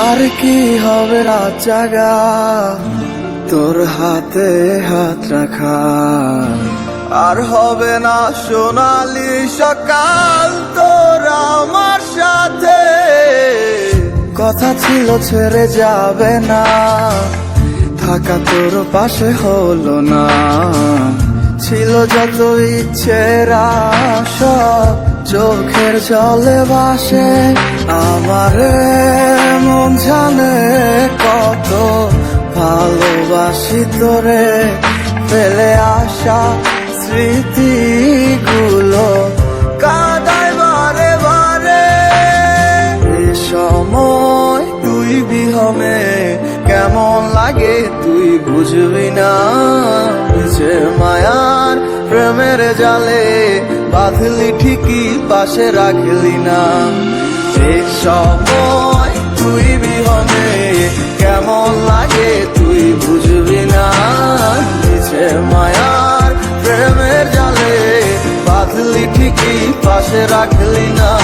আর কি হবে রাত জাগা? তোর হাতে হাত রাখা। আর হবে না সোনালি সকাল, তোর আমার সাথে। কথা ছিল ছেড়ে যাবে না। থাকা তোর পাশে হলো না। ছিল যত ইচ্ছের চোখের জলে বাসে আমার মন জানে কত ভালোবাসি তোরে। ফেলে আসা স্মৃতিগুলো কাদায় বারে বারে। সময় তুই বিহমে, কেমন লাগে তুই বুঝবি না? যে মায়ার প্রেমের জালে বাঁধলি ঠিকই, পাশে রাখলি না। এ সময় তুই বিহনে, কেমন লাগে তুই বুঝবি না। নিচে মায়ার প্রেমের জালে, বাঁধলি ঠিকই, পাশে রাখলি না।